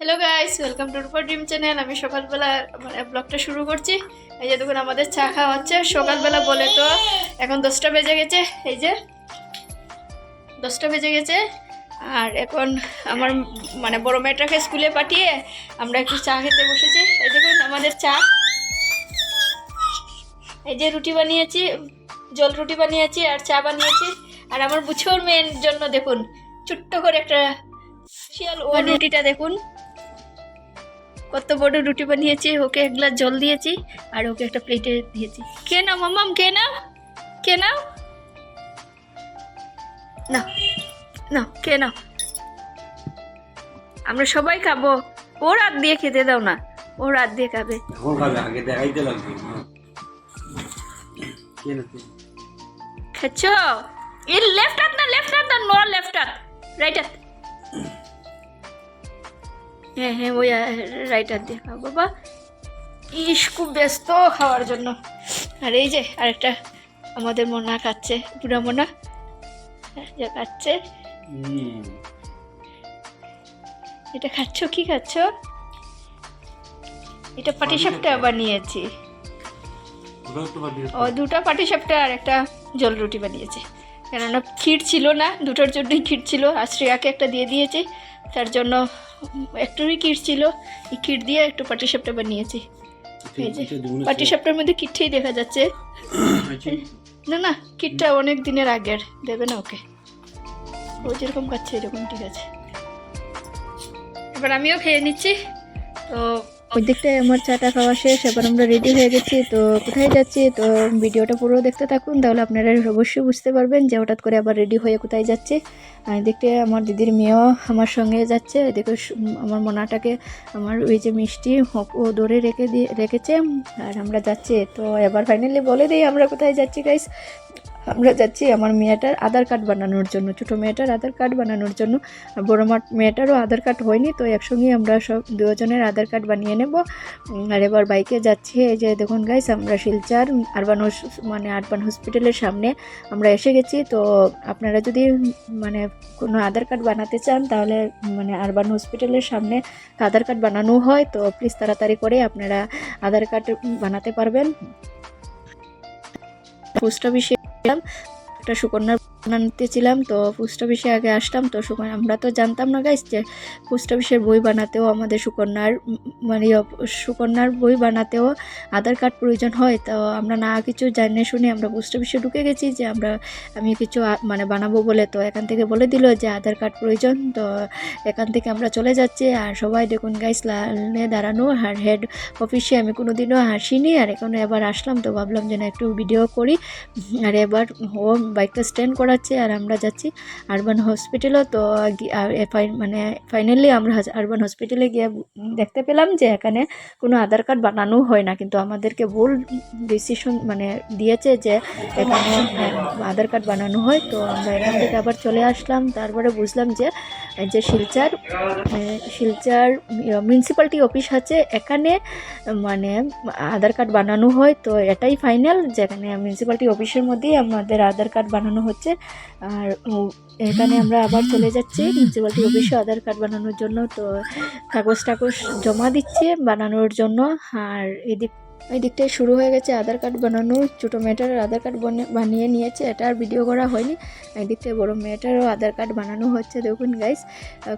Hello guys welcome to রূপার dream channel আমি সকালবেলা মানে ব্লগটা শুরু করছি। এই যে দেখুন আমাদের চা খাওয়া হচ্ছে। সকালবেলা বলে তো এখন দশটা বেজে গেছে। এই যে দশটা বেজে গেছে। আর এখন আমার মানে বড় মেয়েটাকে স্কুলে পাঠিয়ে আমরা একটু চা খেতে বসেছি। এই দেখুন আমাদের চা। এই যে রুটি বানিয়েছি জল রুটি বানিয়েছি আর চা বানিয়েছি। আর আমার বুছোর মেয়ের জন্য দেখুন ছোট্ট করে একটা শিয়াল ও রুটিটা দেখুন। কত বড় রুটি বানিয়েছি ওকে এক গ্লাস জল দিয়েছি আর ওকে একটা প্লেটে দিয়েছি। কে নাও মামাম কে নাও কে নাও। না না কে নাও। আমরা সবাই খাব। ওর হাত দিয়ে খেতে দাও না ওর হাত দিয়ে খাবে। আগে দেখাইতে লাগবে এই লেফট হাত না লেফট হাত না নো লেফট হাত। রাইট হাত। হ্যাঁ হ্যাঁ ওই রাইটার দিয়ে বাবা। ইস খুব ব্যস্ত খাওয়ার জন্য। আর এই যে আরেকটা আমাদের মোনা খাচ্ছে বুড়া মোনা। যে খাচ্ছে। এটা খাচ্ছ কি খাচ্ছ? এটা পাটিসাপটা বানিয়েছি। ও দুটো পাটিসাপটা আর একটা জল রুটি বানিয়েছে। কেননা ক্ষীর ছিল না দুটোর জন্যই ক্ষীর ছিল আর শ্রেয়াকে একটা দিয়ে দিয়েছি। তার জন্য একটুই ক্ষীর ছিল এই ক্ষীর দিয়ে একটু পাটিসাপটা বানিয়েছি এই যে এটা দুগুণে পাটিসাপটার মধ্যে কিটটাই দেখা যাচ্ছে। আচ্ছা, না না কিটটা অনেক দিনের আগের দেবে না ওকে। ও যেরকম খাচ্ছে এরকম ঠিক আছে। এবার আমিও খেয়ে নিচ্ছি। তো ওই দিকটায় আমার চাটা খাওয়া শেষ, এবার আমরা রেডি হয়ে গেছি, তো কোথায় যাচ্ছি? তো ভিডিওটা পুরো দেখতে থাকুন, তাহলে আপনারা অবশ্যই বুঝতে পারবেন যে হঠাৎ করে আবার রেডি হয়ে কোথায় যাচ্ছে। আর এদিকটা আমার দিদির মেয়েও আমার সঙ্গে যাচ্ছে, এদিকে আমার মনাটাকে আমার ওই যে মিষ্টি ও ধরে রেখে দিয়ে, রেখেছে, আর আমরা যাচ্ছি। তো এবার ফাইনালি বলে দিই আমরা কোথায় যাচ্ছি গাইস আমরা যাচ্ছি আমার মেয়েটার আধার কার্ড বানানোর জন্য, ছোটো মেয়েটার আধার কার্ড বানানোর জন্য। বড়ো মেয়েটারও আধার কার্ড হয়নি, তো একসঙ্গে আমরা সব দুজনের আধার কার্ড বানিয়ে নেব। আর এবার বাইকে যাচ্ছি, এই যে দেখুন গাইস আমরা শিলচার আরবান মানে আরবান হসপিটালের সামনে আমরা এসে গেছি। তো আপনারা যদি মানে কোনো আধার কার্ড বানাতে চান, তাহলে মানে আরবান হসপিটালের সামনে আধার কার্ড বানানো হয়। তো প্লিজ তাড়াতাড়ি করে আপনারা আধার কার্ড বানাতে পারবেন। পোস্ট অফিসে Welcome. একটা সুকন্যার বানাতেছিলাম তো পোস্ট অফিসে আগে আসতাম, তো সুকন্যা আমরা তো জানতাম না গাইস যে পোস্ট অফিসের বই বানাতেও আমাদের সুকন্যার মানে সুকন্যার বই বানাতেও আধার কার্ড প্রয়োজন হয়, তো আমরা না কিছু জানিয়ে শুনে আমরা পোস্ট অফিসে ঢুকে গেছি যে আমরা, আমি কিছু মানে বানাবো বলে, তো এখান থেকে বলে দিল যে আধার কার্ড প্রয়োজন, তো এখান থেকে আমরা চলে যাচ্ছি, আর সবাই দেখুন গাইস লাইনে দাঁড়ানো, আর হেড অফিসে আমি কোনোদিনও আসিনি আর এখানে এবার আসলাম, তো ভাবলাম যে একটু ভিডিও করি, আর এবার ও বাইকটা স্ট্যান্ড করাচ্ছে আর আমরা যাচ্ছি আরবান হসপিটালও। তো মানে ফাইনালি আমরা আরবান হসপিটালে গিয়ে দেখতে পেলাম যে এখানে কোনো আধার কার্ড বানানো হয় না। কিন্তু আমাদেরকে ভুল ডিসিশন মানে দিয়েছে যে এখানে হ্যাঁ, আধার কার্ড বানানো হয়। তো আমরা এখান থেকে আবার চলে আসলাম। তারপরে বুঝলাম যে যে শিলচার শিলচার মিউনিসিপ্যালিটি অফিস আছে। এখানে মানে আধার কার্ড বানানো হয়, তো এটাই ফাইনাল যেখানে মিউনিসিপ্যালিটি অফিসের মধ্যেই আমাদের আধার কার্ড বানানো হচ্ছে। আর এখানে আমরা আবার চলে যাচ্ছি মিউনিসিপ্যালিটি অফিসে আধার কার্ড বানানোর জন্য, তো কাগজ টাগজ জমা দিচ্ছে বানানোর জন্য। আর এদিক এই দিকটায় শুরু হয়ে গেছে আধার কার্ড বানানো। ছোটো মেয়েটার আধার কার্ড বনে- বানিয়ে নিয়েছে, এটা আর ভিডিও করা হয়নি। এই দিকটায় বড়ো মেয়েটারও আধার কার্ড বানানো হচ্ছে, দেখুন গাইস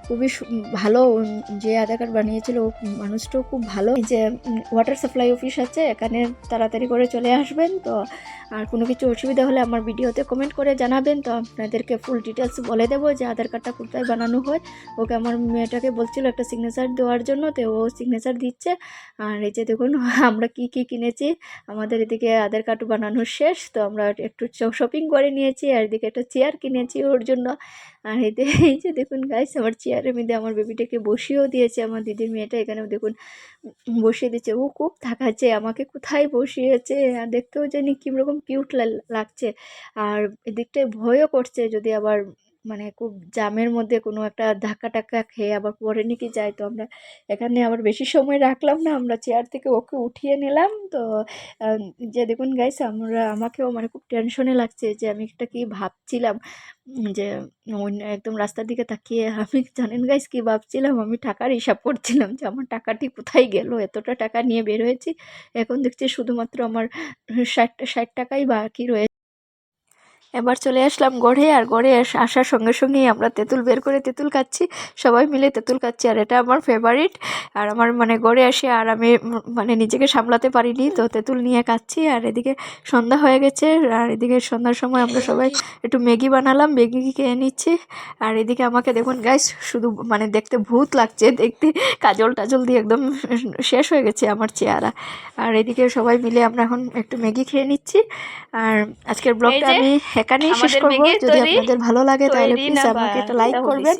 খুবই ভালো যে আধার কার্ড বানিয়েছিল মানুষটাও খুব ভালো। যে ওয়াটার সাপ্লাই অফিস আছে, এখানে তাড়াতাড়ি করে চলে আসবেন। তো আর কোনো কিছু অসুবিধা হলে আমার ভিডিওতে কমেন্ট করে জানাবেন। তো আপনাদেরকে ফুল ডিটেলস বলে দেবো যে আধার কার্ডটা কোথায় বানানো হয়। ওকে আমার মেয়েটাকে বলছিল একটা সিগনেচার দেওয়ার জন্য, তো ও সিগনেচার দিচ্ছে। আর এই যে দেখুন, আমরা কি কি কিনেছি। আমাদের এদিকে আধার কার্ড বানানো শেষ, তো আমরা একটু শপিং করে নিয়েছি আর এদিকে একটা চেয়ার কিনেছি ওর জন্য। আর এতে এই যে দেখুন গাইস আমার চেয়ারের মধ্যে আমার বেবিটাকে বসিয়েও দিয়েছে, আমার দিদির মেয়েটা এখানেও দেখুন বসিয়ে দিয়েছে। ও খুব থাকাচ্ছে, আমাকে কোথায় বসিয়েছে? আর দেখতেও জানি কীরকম কিউট লাগছে। আর এদিকটায় ভয়ও করছে যদি আবার মানে খুব জ্যামের মধ্যে কোনো একটা ধাক্কা টাক্কা খেয়ে আবার পরে নাকি যাই। তো আমরা এখানে আবার বেশি সময় রাখলাম না, আমরা চেয়ার থেকে ওকে উঠিয়ে নিলাম। তো যে দেখুন গাইস আমরা, আমাকেও মানে খুব টেনশনে লাগছে যে আমি একটা কি ভাবছিলাম, যে অন্য একদম রাস্তার দিকে তাকিয়ে আমি জানেন গাইস কি ভাবছিলাম? আমি টাকার হিসাব করছিলাম যে আমার টাকাটি কোথায় গেল? এতটা টাকা নিয়ে বের হয়েছি। এখন দেখছি শুধুমাত্র আমার ষাট ষাট টাকাই বাকি রয়েছে এবার চলে আসলাম গড়ে আর গড়ে আস- আসার সঙ্গে সঙ্গেই আমরা তেঁতুল বের করে তেঁতুল খাচ্ছি। সবাই মিলে তেঁতুল খাচ্ছি আর এটা আমার ফেভারিট আর আমার মানে গড়ে আসে আর আমি মানে নিজেকে সামলাতে পারিনি তো তেঁতুল নিয়ে খাচ্ছি। আর এদিকে সন্ধ্যা হয়ে গেছে আর এদিকে সন্ধ্যার সময় আমরা সবাই একটু ম্যাগি বানালাম ম্যাগি খেয়ে নিচ্ছি। আর এদিকে আমাকে দেখুন গাইস শুধু মানে দেখতে ভূত লাগছে দেখতে কাজল টাজল দিয়ে একদম শেষ হয়ে গেছে আমার চেহারা। আর এদিকে সবাই মিলে আমরা এখন একটু ম্যাগি খেয়ে নিচ্ছি। আর আজকের ব্লগটা আমি এখানেই শেষ করব। যদি আপনাদের ভালো লাগে তাহলে প্লিজ আমাকে একটা লাইক করবেন।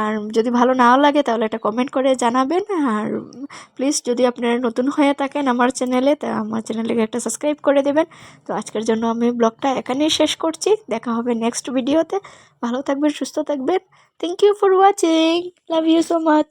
আর যদি ভালো নাও লাগে তাহলে একটা কমেন্ট করে জানাবেন। আর প্লিজ যদি আপনারা নতুন হয়ে থাকেন আমার চ্যানেলে তা আমার চ্যানেলকে একটা সাবস্ক্রাইব করে দেবেন। তো আজকের জন্য আমি ব্লগটা এখানেই শেষ করছি। দেখা হবে নেক্সট ভিডিওতে ভালো থাকবেন সুস্থ থাকবেন। Thank you for watching love you so much